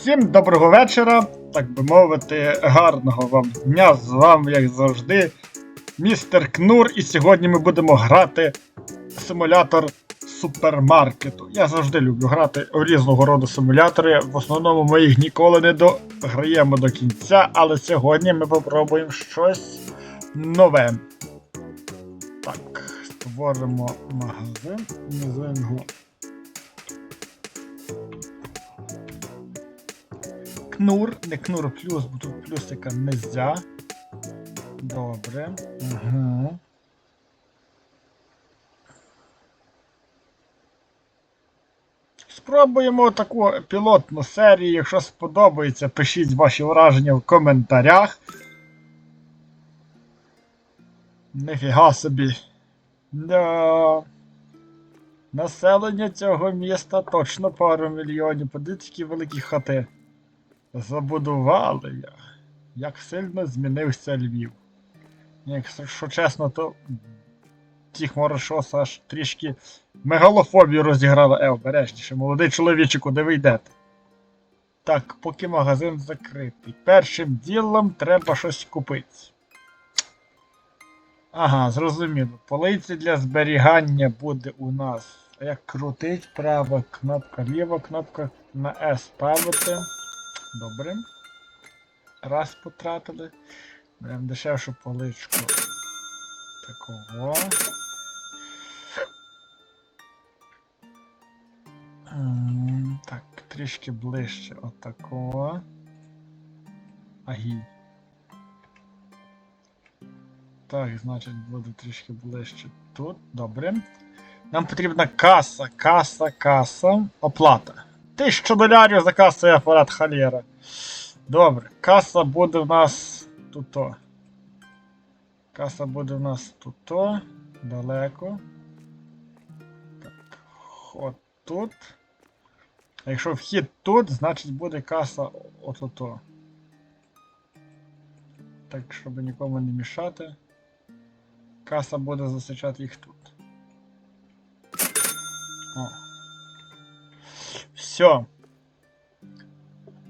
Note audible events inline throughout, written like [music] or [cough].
Всім доброго вечора, так би мовити, гарного вам дня. З вами, як завжди, містер Кнур, і сьогодні ми будемо грати симулятор супермаркету. Я завжди люблю грати у різного роду симулятори. В основному ми їх ніколи не дограємо до кінця, але сьогодні ми попробуємо щось нове. Так, створимо магазин, називаємо його Кнур, не кнур плюс, бо тут плюсика нельзя. Добре. Угу. Спробуємо таку пілотну серію. Якщо сподобається, пишіть ваші враження в коментарях. Нифіга собі. Да. Населення цього міста точно пару мільйонів. Подивіться, які великі хати. Забудували я. Як сильно змінився Львів. Якщо чесно, то ті хмарошоси аж трішки мегалофобію розіграли. Е, обережніше, молодий чоловіче, куди ви йдете? Так, поки магазин закритий. Першим ділом треба щось купити. Ага, зрозуміло. Полиці для зберігання буде у нас. Як крутить, права кнопка, ліва кнопка на S ставити. Добре. Раз потратили. Беремо дешевшу поличку. Такого. Так, трішки ближче отакого. Агій. Так, значить, буде трішки ближче тут. Добре. Нам потрібна каса, каса, каса. Оплата. 1000 долярів за касовий апарат халєра. Добре, каса буде в нас тут. Каса буде в нас тут. Далеко. Так. От тут. А якщо вхід тут, значить буде каса отут. Так, щоб нікому не мішати. Каса буде зустрічати їх тут. О. Все.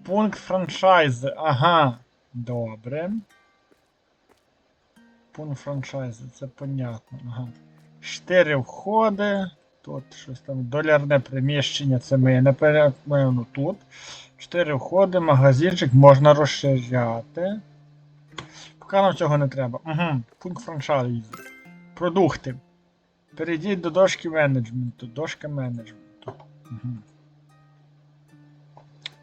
Пункт франшайзи. Ага. Добре. Пункт франшайзи, це понятно. Ага. Чотири входи. Тут щось там долярне приміщення, це ми напевно тут. Чотири входи, магазинчик можна розширяти. Поки нам цього не треба. Угу. Пункт франшайзи. Продукти. Перейдіть до дошки менеджменту. Дошка менеджменту. Угу.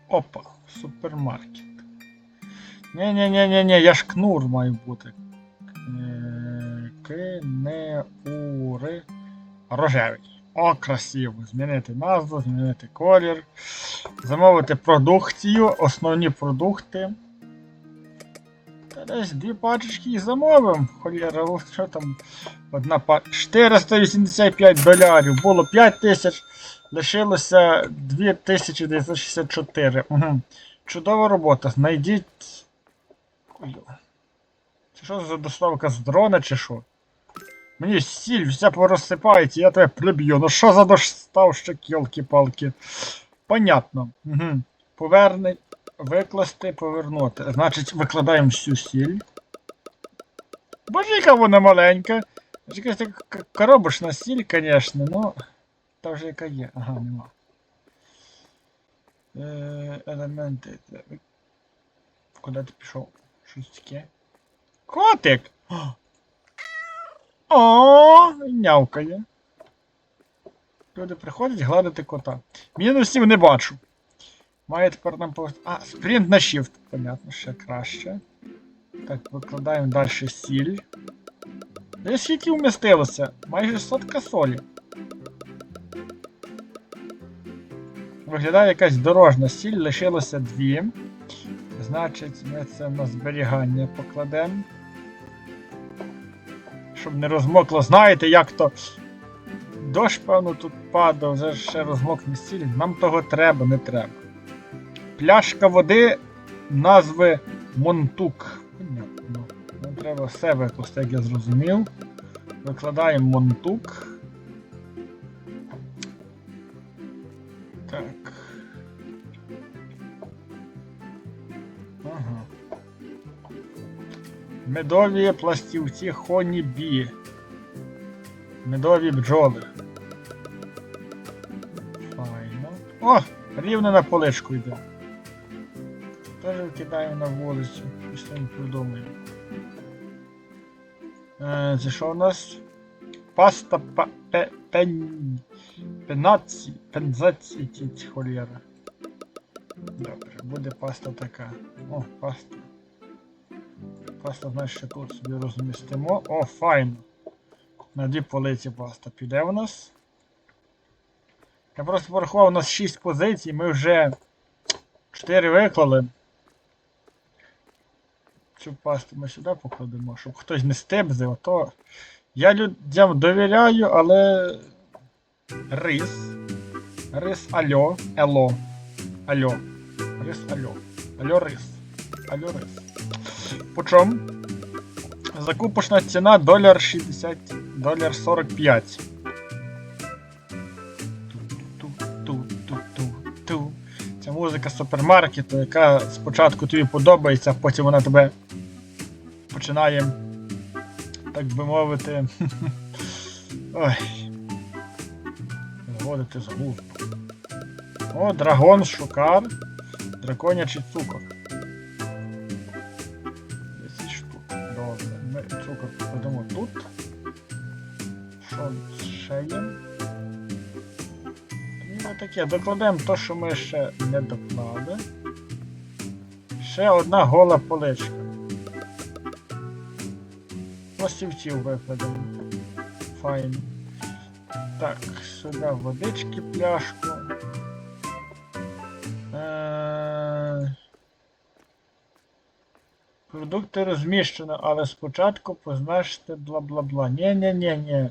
Опа, супермаркет. Ні-ні-ні-ні, я ж кнур маю бути. Кнеури. Рожевий. О, красиво. Змінити назву, змінити колір. Замовити продукцію, основні продукти. Десь дві пачечки і замовимо. Холєра, що там? Одна пачка. 485 долярів. Було 5 тисяч. Лишилося 2964. Угу. Чудова робота. Знайдіть. Це що за доставка з дрона чи що? Мені сіль вся порозсипається, я тебе приб'ю. Ну що за доставщик, йолки-палки? Понятно. Угу. Поверни, викласти, повернути. Значить, викладаємо всю сіль. Боже, яка вона маленька. Якась така коробочна сіль, звісно, ну. Та вже яка є. Ага, нема. Е, елементи. Куди ти пішов? Щось таке. Котик! О, нявкає. Люди приходять гладити кота. Мінусів не бачу. Має тепер нам по. А, спринт на shift. Понятно, ще краще. Так, викладаємо далі сіль. Де скільки вмістилося? Майже сотка солі. Виглядає якась дорожна сіль, лишилося дві. Значить, ми це на зберігання покладемо. Щоб не розмокло. Знаєте, як то. Дощ, певно, тут падав, вже ще розмокне сіль. Нам того треба, не треба. Пляшка води назви Монтук. Понятно. Нам треба все викласти, як я зрозумів. Викладаємо Монтук. Так. Ага. Медові пластівці хонібі. Медові бджоли. Файно. О! Рівно на поличку йде. Теж викидаємо на вулицю. І що. Е, це що у нас? Паста па, пе, пен, пенаці, пензаці ті холєра. Добре, буде паста така. О, паста. Паста, значить, ще тут собі розмістимо. О, файно. На дві полиці паста піде у нас. Я просто порахував, у нас 6 позицій, ми вже 4 виклали. Цю пасту ми сюди покладемо, щоб хтось не стебзив, то. Я людям довіряю, але. Рис. Рис альо. Ело. Альо. Рис альо. Альо рис. Альо рис. Почом? Закупочна ціна доляр 60, доляр 45. Музика супермаркету, яка спочатку тобі подобається, а потім вона тебе починає, так би мовити. [laughs] Ой. Зводити з глузду. О, драгон, шукар, драконячий цукор. Таке, докладемо те, що ми ще не доклали. Ще одна гола поличка. Пластівців викладемо. Файно. Так, сюди водички пляшку. Е, Продукти розміщено, але спочатку позначте бла-бла-бла. Ні-ні-ні-ні.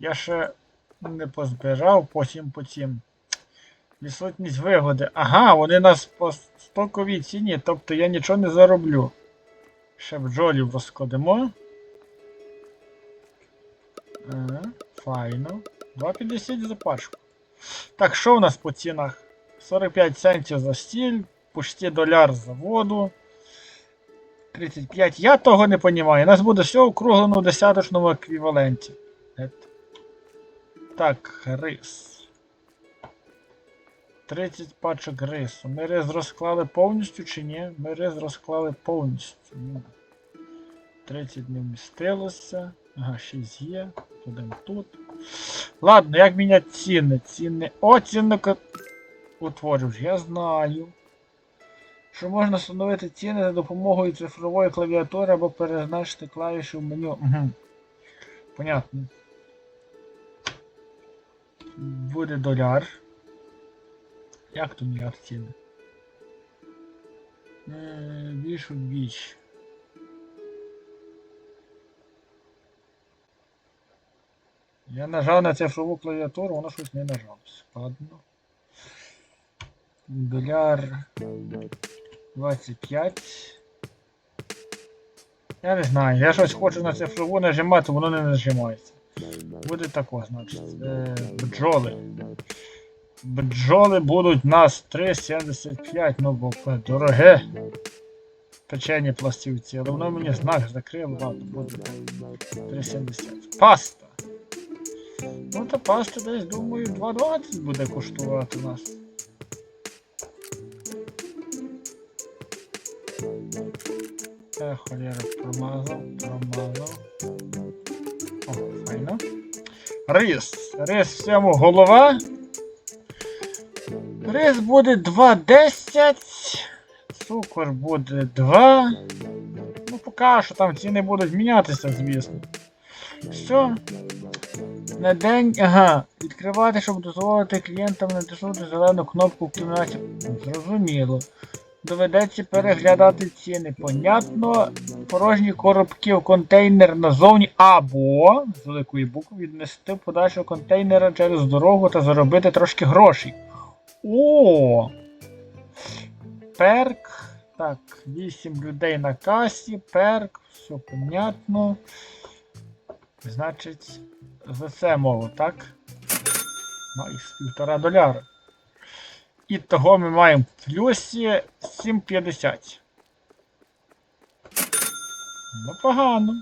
Я ще не позбирав, потім потім. Відсутність вигоди. Ага, вони нас по стоковій ціні, тобто я нічого не зароблю. Ще бджолів розкладемо. Ага, файно. 2,50 за пачку. Так, що у нас по цінах? 45 центів за стіль, почти доляр за воду. 35. Я того не розумію. У нас буде все округлено в десяточному еквіваленті. Так, рис. 30 пачок рису. Ми рис розклали повністю чи ні? Ми рис розклали повністю. Ну, 30 не вмістилося. Ага, 6 є. Будемо тут. Ладно, як міняти ціни? Ціни. О, цінник. Я знаю. Що можна встановити ціни за допомогою цифрової клавіатури або перезначити клавіші в меню. Угу. Понятно. Буде доляр. Як то ніяк ціни? Більш вдвічі. Я нажав на цифрову клавіатуру, воно щось не нажалося. Ладно. Доляр 25. Я не знаю, я щось хочу на цифрову нажимати, воно не нажимається. Буде тако, значить. Е, бджоли. Бджоли будуть нас 3,75, ну бо дороге. Печені пластівці, але воно мені знак закрило, ладно, буде 3,70. Паста. Ну та паста десь, думаю, 2,20 буде коштувати нас. Е, холєра, промазав, промазав. О, файно. Рис. Рис всьому голова. Рис буде 2,10. Цукор буде 2. Ну, поки що там ціни будуть мінятися, звісно. Все. На день, ага, відкривати, щоб дозволити клієнтам натиснути зелену кнопку в кімнаті. Зрозуміло. Доведеться переглядати ціни. Понятно. Порожні коробки в контейнер назовні або з великої букви віднести подальшого контейнера через дорогу та заробити трошки грошей. О! Перк. Так, 8 людей на касі, перк, все понятно. Значить, за це мова, так? Найс, півтора доляра. І того ми маємо в плюсі 7,50. Непогано.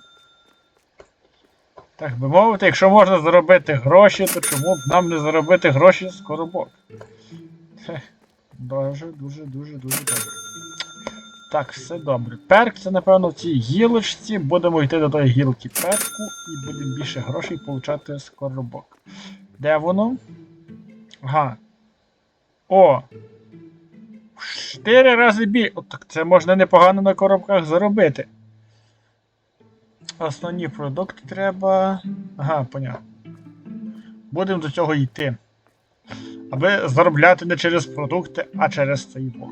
Так би мовити, якщо можна заробити гроші, то чому б нам не заробити гроші з коробок? [laughs] Дуже, дуже, дуже, дуже добре. Так, все добре. Перк це, напевно, в цій гілочці. Будемо йти до тої гілки перку і будемо більше грошей получати з коробок. Де воно? Ага. О! Чотири рази більше. Так це можна непогано на коробках заробити. Основні продукти треба. Ага, понятно. Будемо до цього йти. Аби заробляти не через продукти, а через цей бо.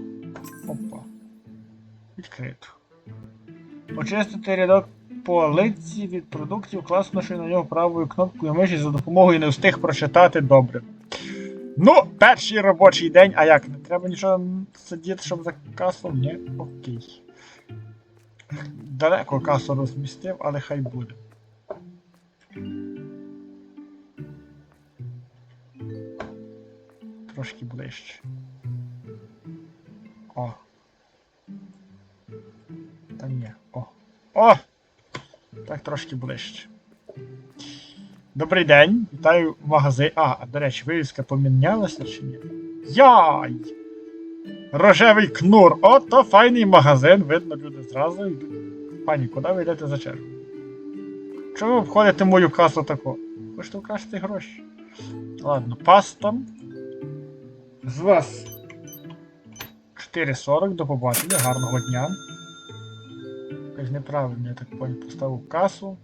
Опа. Відкрито. Очистити рядок полиці від продуктів, класнувши на нього правою кнопкою миші за допомогою не встиг прочитати добре. Ну, перший робочий день, а як? Не треба нічого сидіти, щоб за касом? Ні? Окей. Далеко касу розмістив, але хай буде. Трошки ближче. О. Та ні. О. О! Так трошки ближче. Добрий день. Вітаю в магазині. А, до речі, вивіска помінялася чи ні? Яй! Рожевий кнур! Ото файний магазин, видно, люди зразу йдуть. Пані, куди ви йдете за чергу? Чого ви обходите мою касу тако? Хочете вкрасти гроші? Ладно, паста. З вас 4,40, до побачення, гарного дня. Якось неправильно, я так понял, поставив касу.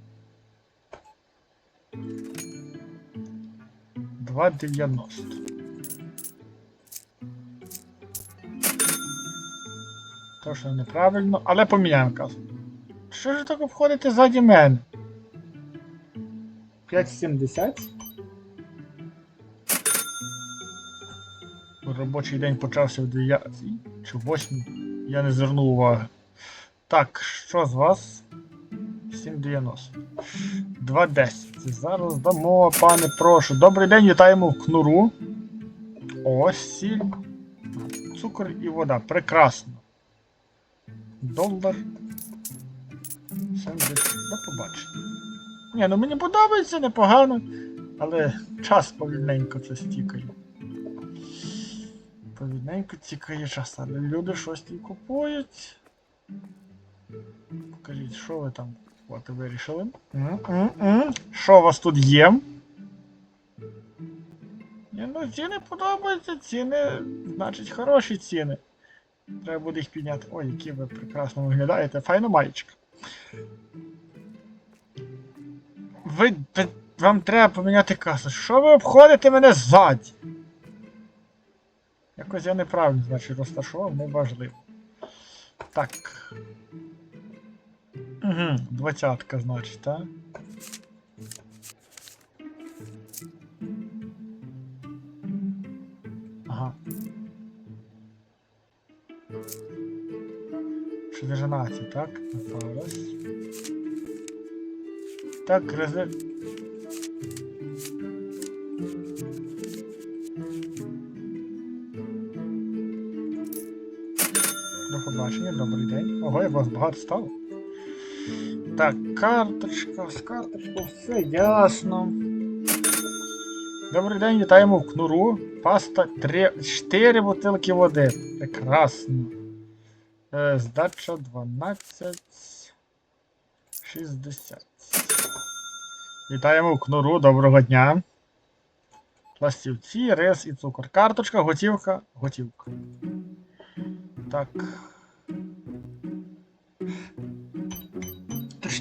2,90. Точно неправильно, але поміняємо касу. Що ж так обходите ззаді мене? 5,70. Робочий день почався в 9 чи 8. Я не звернув уваги. Так, що з вас? 7,90. 2,10. Зараз дамо, пане, прошу. Добрий день, вітаємо в кнуру. Ось сіль. Цукор і вода. Прекрасно. Долар. 70. До побачення. Ні, ну мені подобається непогано, але час повільненько це стікає. Повільненько тікає час, але люди щось і купують. Покажіть, що ви там от вирішили? Що у вас тут є? Ні, ну ціни подобаються, ціни, значить, хороші ціни. Треба буде їх підняти. Ой, які ви прекрасно виглядаєте. Файна маєчка. Ви, ви- вам треба поміняти касу. Що ви обходите мене ззаді? Якось я неправильно, значить, розташував, неважливо. Так. Угу, двадцятка, значить, так? Ага. 14, так? Зараз. Так, резерв. Побачення, добрий день. Ого, як вас багато стало. Так, карточка, з карточкою все ясно. Добрий день, вітаємо в кнуру. Паста 3, 4 бутилки води. Прекрасно. Е, здача 12. 60. Вітаємо в кнуру, доброго дня. Пластівці, рис і цукор. Карточка, готівка, готівка. Так.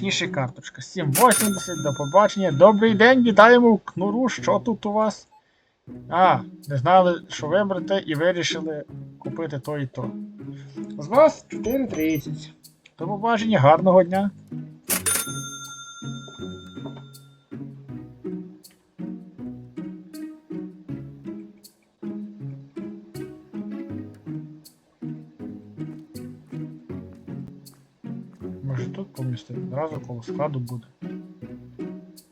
Точніше карточка. 780, до побачення. Добрий день, вітаємо в кнуру. Що тут у вас? А, не знали, що вибрати, і вирішили купити то і то. З вас 4,30. До побачення, гарного дня. Одразу коло складу буде.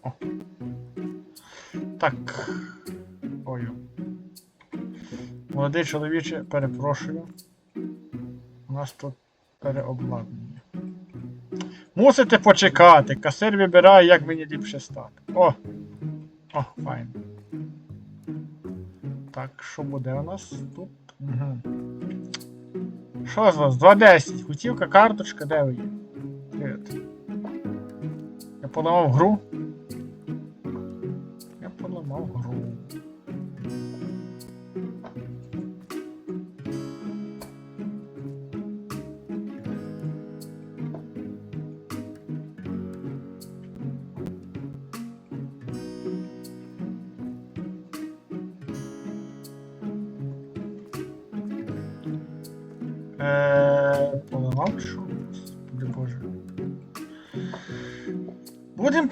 О. Так. Ой. Молодий чоловіче, перепрошую. У нас тут переобладнання. Мусите почекати. Касир вибирає, як мені ліпше стати. О! О, файн. Так, що буде у нас тут? Угу. Що з вас? 2.10. Готівка, карточка, де ви є? Привіт. Я поламав гру. Я поламав гру.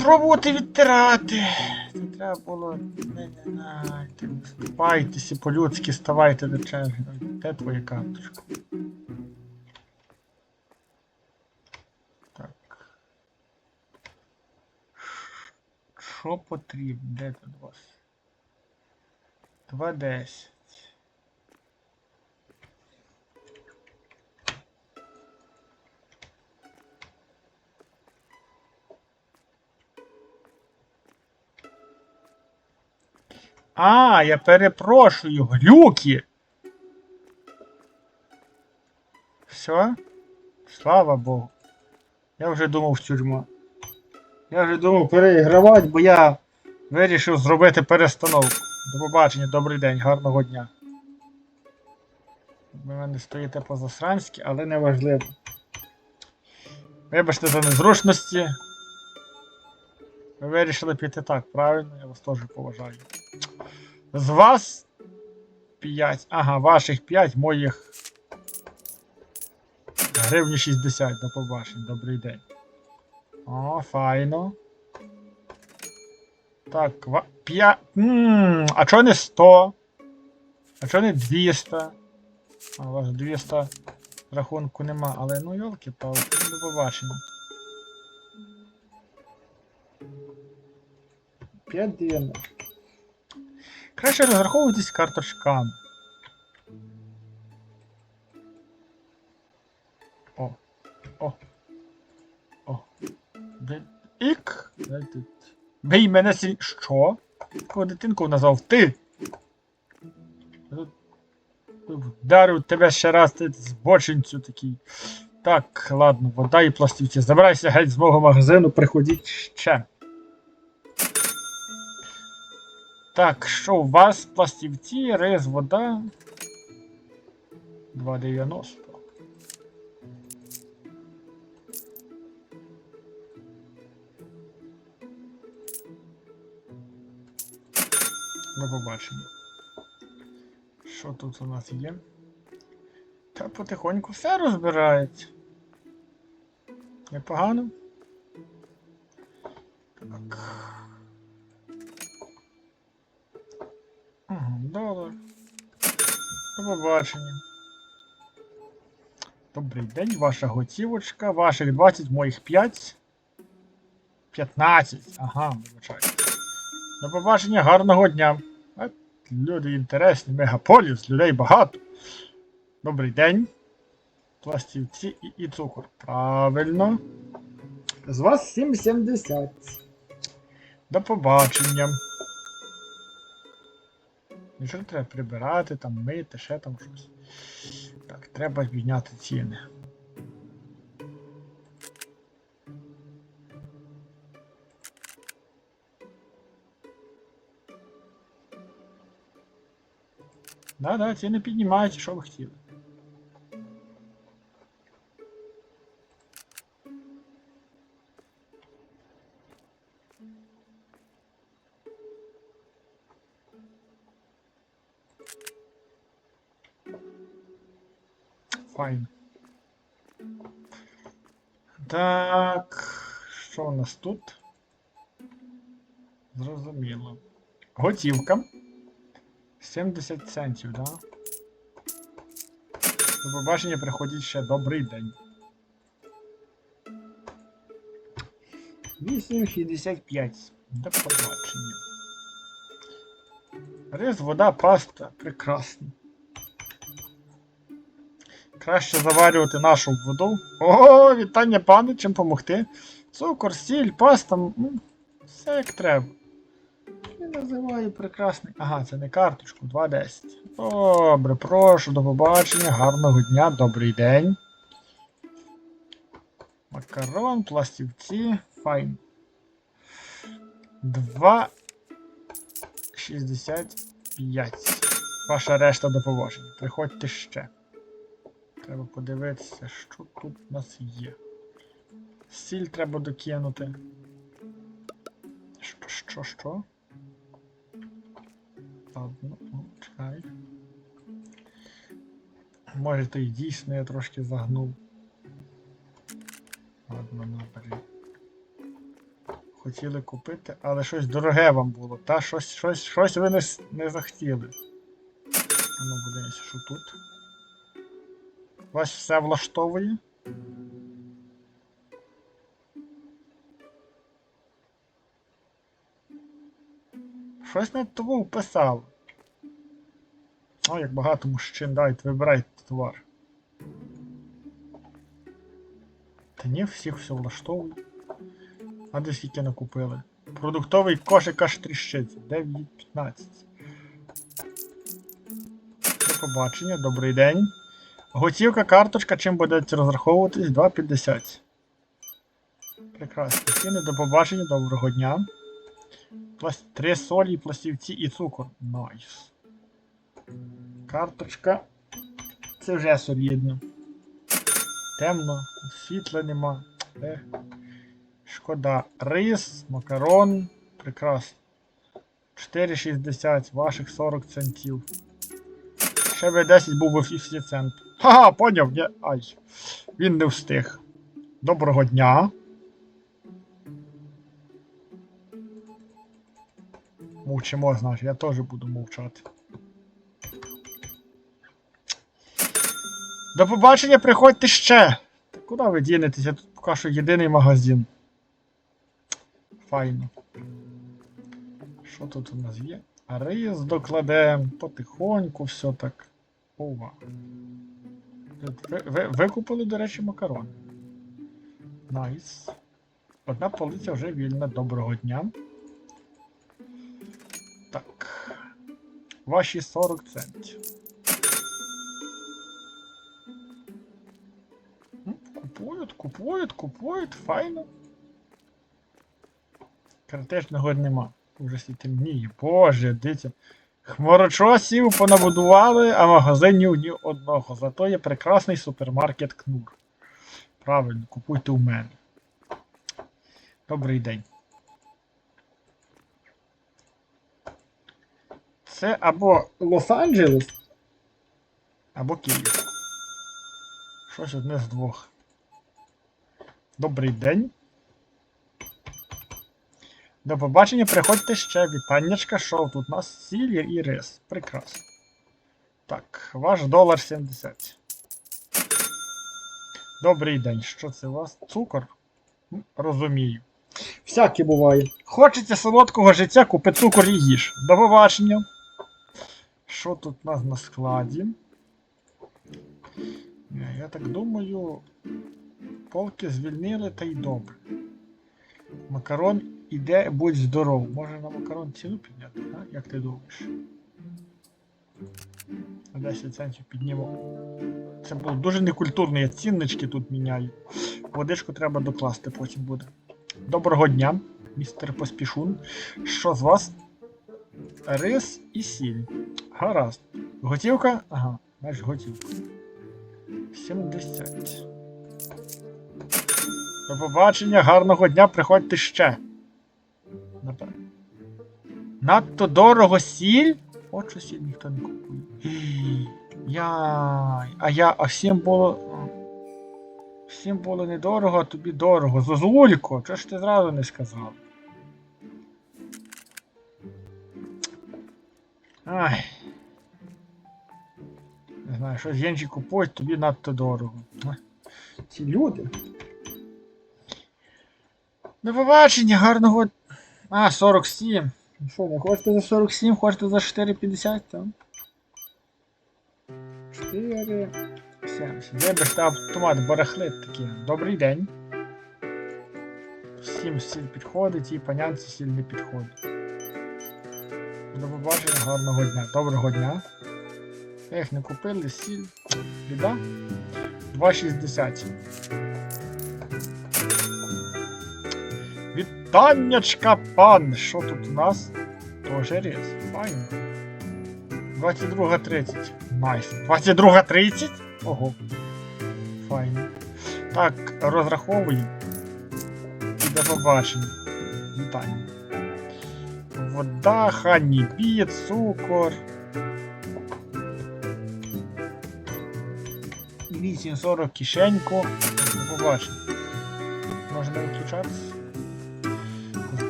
Пробувати відтирати. Це треба було. Вступайтеся по-людськи, ставайте до черги. Де твоя карточка? Так. Що потрібно? Де тут у вас? 2.10. А, я перепрошую, глюки. Все? Слава Богу. Я вже думав в тюрму. Я вже думав переігравати, бо я вирішив зробити перестановку. До побачення, добрий день, гарного дня. Ви мене стоїте по-засранськи, але не важливо. Вибачте за незручності. Ви вирішили піти так, правильно? Я вас теж поважаю. З вас 5. Ага, ваших 5, моїх. Гривні 60 до побачення. Добрий день. О, файно. Так, ва... 5. Ммм, а чого не 100? А чого не 200? А у вас 200 рахунку нема, але ну йолки палки до побачення. 5,90. Краще розраховуйтесь карточками. О. О. О. Де... Ік. Тут? Бий мене сіль... Що? Кого дитинку назвав? Ти! Вдарив тебе ще раз ти збочинцю такий. Так, ладно, вода і пластівці. Забирайся геть з мого магазину, приходіть ще. Так, що у вас пластівці, рис, вода. 2,90. До побачення. Що тут у нас є? Та потихоньку все розбирається. Непогано. Побачення. Добрий день, ваша готівочка, ваших 20, моїх 5. 15. Ага, вибачаю. До побачення, гарного дня. Люди інтересні, мегаполіс, людей багато. Добрий день. Пластівці і, і цукор. Правильно. З вас 7,70. До побачення. Нічого треба прибирати, там мити, ще там щось. Так, треба підняти ціни. Да-да, ціни піднімаються, що ви хотіли. Файн. Так, що у нас тут? Зрозуміло. Готівка. 70 центів, да? До побачення приходить ще добрий день. 8,65. До побачення. Рис, вода, паста. Прекрасно. Краще заварювати нашу воду. О, вітання пане, чим помогти. Цукор, сіль, паста. м, Все як треба. Я називаю прекрасний. Ага, це не карточку, 2.10. Добре, прошу, до побачення, гарного дня, добрий день. Макарон, пластівці, файн. 2,65. Ваша решта до побачення. Приходьте ще. Треба подивитися, що тут у нас є. Сіль треба докинути. Що, що, що? Ладно, ну, чекай. Може, то і дійсно я трошки загнув. Ладно, набери. Хотіли купити, але щось дороге вам було. Та щось, щось, щось ви не, не захотіли. Ну, подивимося, що тут. Вас все влаштовує? Щось не того вписало. О, як багато мужчин, дайте, вибирайте товар. Та ні, всіх все влаштовує. А де скільки накупили? Продуктовий кошик аж тріщить. 9.15. До побачення, добрий день. Готівка, карточка, чим будете розраховуватись? 2,50. Прекрасно. Ціни, до побачення, доброго дня. Три солі, пластівці і цукор. Найс. Карточка. Це вже солідно. Темно, світла нема. Ех. Шкода. Рис, макарон. Прекрасно. 4,60, ваших 40 центів. Ще би 10 був би 50 цент. Ха-ха, поняв, ні. Ай. Він не встиг. Доброго дня. Мовчимо, значить, я теж буду мовчати. До побачення, приходьте ще. Та куди ви дінетеся? Тут поки що єдиний магазин. Файно. Що тут у нас є? Рис докладемо, потихоньку, все так. Ова. Ви, ви, ви купили, до речі, макарон. Найс. Одна полиця вже вільна. Доброго дня. Так. Ваші 40 центів. Купують, купують, купують, файно. Картежного нема. Всі темніє. Боже, дивіться. Хмарочосів понабудували, а магазинів ні одного. Зато є прекрасний супермаркет Кнур. Правильно, купуйте у мене. Добрий день. Це або Лос-Анджелес, або Київ. Щось одне з двох. Добрий день. До побачення, приходьте ще. Вітаннячка, що тут у нас сіль і рис. Прекрасно. Так, ваш долар 70. Добрий день. Що це у вас? Цукор? Розумію. Всяке буває. Хочеться солодкого життя, купи цукор і їж. До побачення. Що тут у нас на складі? Я так думаю, полки звільнили та й добре. Макарон іде, будь здоров. Може на макарон ціну підняти, а? Як ти думаєш? На 10 центів підніму. Це було дуже некультурно, я ціннички тут міняю. Водичку треба докласти, потім буде. Доброго дня, містер Поспішун. Що з вас? Рис і сіль. Гаразд. Готівка? Ага, знаєш, готівка. 70. До побачення, гарного дня, приходьте ще. Надто дорого сіль? От що сіль ніхто не купує. Яй. А я, а всім було. Всім було недорого, а тобі дорого. Зозулько, чого ж ти зразу не сказав? Ай. Не знаю, щось інші купують, тобі надто дорого. Ці люди. До побачення, гарного. А, 47. Ну Що, не хочете за 47, хочете за 4,50 там? 4. 70. Вибачте, автомат барахлит такий. Добрий день. Всім сіль підходить і панянці сіль не підходить. До побачення, гарного дня. Доброго дня. Ех, не купили сіль. Біда. 2,60. Вітаннячка, пан! Що тут у нас? Тоже різ. Файно. 22.30. Найс. 22.30? Ого. Файно. Так, розраховуємо. І до побачення. Вітання. Вода, ханібі, цукор. 8.40 кишеньку. Побачення. Можна виключатися.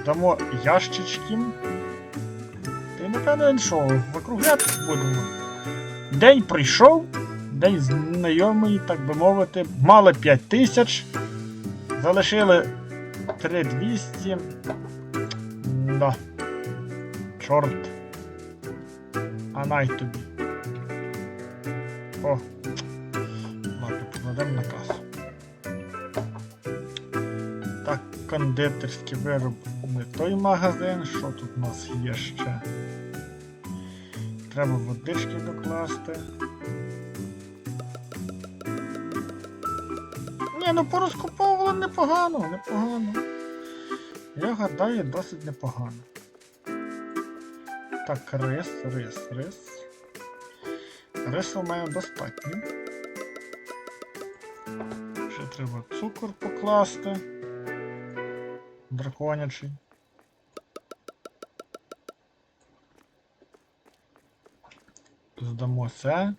Здамо ящички. Й напевно що, закруглятись будемо. День прийшов, день знайомий, так би мовити, мали 5 тисяч, залишили 3200. Да. Чорт. А най тобі. О. Ладно, покладемо на касу. Так, кондитерський вироб не той магазин. Що тут у нас є ще? Треба водички докласти. Ні, ну порозкуповували непогано, непогано. Я гадаю, досить непогано. Так, рис, рис, рис. Рису мене достатньо. Ще треба цукор покласти. Драконячий. Здамо це.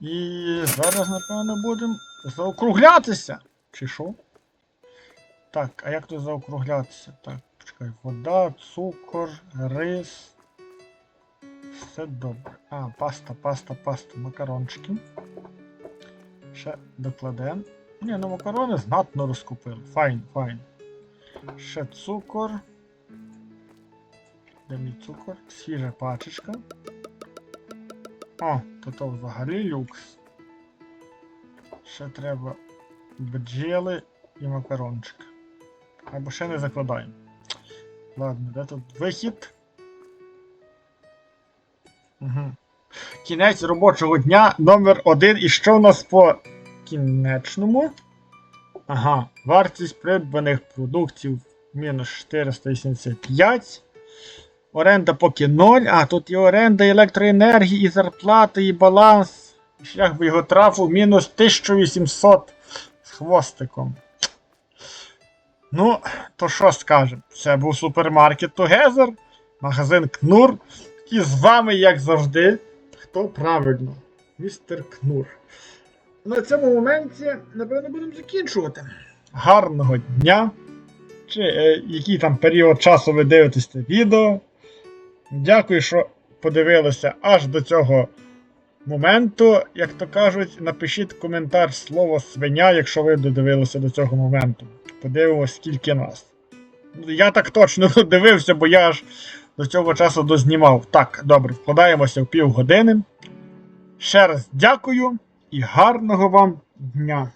І зараз, напевно, будемо заокруглятися. Чи що? Так, а як тут заокруглятися? Так, почекай, вода, цукор, рис. Все добре. А, паста, паста, паста, макарончики. Ще докладемо. Ні, ну макарони знатно розкупили. Файн, файн. Ще цукор. Де мій цукор? Свіжа пачечка. О, то то взагалі люкс. Ще треба бджіли і макарончик. Або ще не закладаємо. Ладно, де тут вихід? Угу. Кінець робочого дня номер один. І що в нас по кінечному? Ага, вартість придбаних продуктів мінус 485. Оренда поки 0. А, тут і оренда, і електроенергії, і зарплати, і баланс. Шлях би його трафу мінус 1800 з хвостиком. Ну, то що скажемо? Це був супермаркет Together, магазин Кнур. І з вами, як завжди, хто правильно? Містер Кнур. На цьому моменті, напевно, будемо закінчувати. Гарного дня! Чи е, який там період часу ви дивитесь це відео. Дякую, що подивилися аж до цього моменту. Як то кажуть, напишіть коментар слово свиня, якщо ви додивилися до цього моменту. Подивимось, скільки нас. Я так точно [laughs] дивився, бо я аж до цього часу дознімав. Так, добре, вкладаємося в півгодини. Ще раз дякую і гарного вам дня!